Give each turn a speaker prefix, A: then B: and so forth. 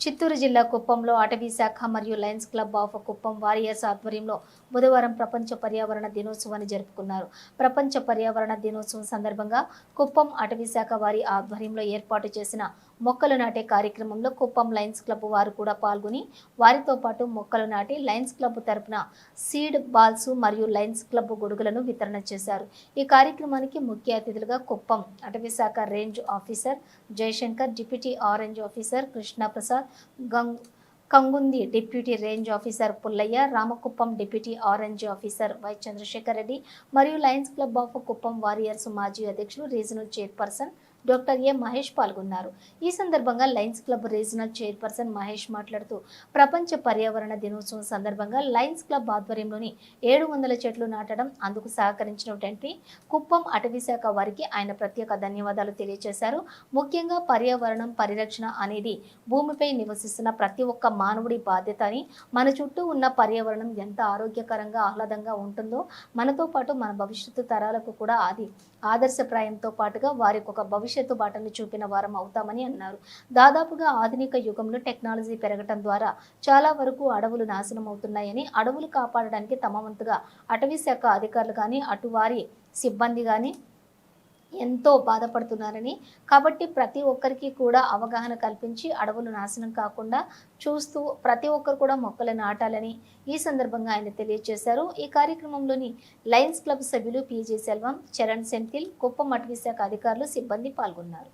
A: చిత్తూరు జిల్లా కుప్పంలో అటవీ శాఖ మరియు lions club of Kuppam warriors ఆధ్వర్యంలో బుధవారం ప్రపంచ పర్యావరణ దినోత్సవాన్ని జరుపుకున్నారు. ప్రపంచ పర్యావరణ దినోత్సవం సందర్భంగా కుప్పం అటవీ శాఖ వారి ఆధ్వర్యంలో ఏర్పాటు చేసిన మొక్కలు నాటే కార్యక్రమంలో కుప్పం లయన్స్ క్లబ్ వారు కూడా పాల్గొని వారితో పాటు మొక్కలు నాటి లయన్స్ క్లబ్ తరపున సీడ్ బాల్స్ మరియు లయన్స్ క్లబ్ గొడుగులను వితరణ చేశారు. ఈ కార్యక్రమానికి ముఖ్య అతిథులుగా కుప్పం అటవీ శాఖ range officer Jayashankar deputy range officer Krishnaprasad గంగ్ Kangundi deputy range officer Pullaiah Ramakuppam deputy range officer Y Chandrashekar Reddy మరియు lions club of Kuppam warriors మాజీ అధ్యక్షులు regional chairperson doctor A Mahesh పాల్గొన్నారు. ఈ సందర్భంగా lions club regional chairperson Mahesh మాట్లాడుతూ ప్రపంచ పర్యావరణ దినోత్సవం సందర్భంగా లయన్స్ క్లబ్ ఆధ్వర్యంలోని ఏడు వందల చెట్లు నాటడం అందుకు సహకరించినటువంటి కుప్పం అటవీ శాఖ వారికి ఆయన ప్రత్యేక ధన్యవాదాలు తెలియజేశారు. ముఖ్యంగా పర్యావరణం పరిరక్షణ అనేది భూమిపై నివసిస్తున్న ప్రతి ఒక్క మానవుడి బాధ్యత అని మన చుట్టూ ఉన్న పర్యావరణం ఎంత ఆరోగ్యకరంగా ఆహ్లాదంగా ఉంటుందో మనతో పాటు మన భవిష్యత్తు తరాలకు కూడా అది ఆదర్శప్రాయంతో పాటుగా వారికి ఒక భవిష్యత్తు బాటను చూపిన వారం అవుతామని అన్నారు. దాదాపుగా ఆధునిక యుగంలో టెక్నాలజీ పెరగటం ద్వారా చాలా వరకు అడవులు నాశనం అవుతున్నాయని అడవులు కాపాడడానికి తమ వంతుగా అటవీ శాఖ అధికారులు కానీ అటువారి సిబ్బంది కానీ ఎంతో బాధపడుతున్నారని. కాబట్టి ప్రతి ఒక్కరికి కూడా అవగాహన కల్పించి అడవులు నాశనం కాకుండా చూస్తూ ప్రతి ఒక్కరు కూడా మొక్కలు నాటాలని ఈ సందర్భంగా ఆయన తెలియజేశారు ఈ కార్యక్రమంలోని లయన్స్ క్లబ్ సభ్యులు పీజే సెల్వం చరణ్ సెంథిల్ కుప్పం అటవీ శాఖ అధికారులు సిబ్బంది పాల్గొన్నారు.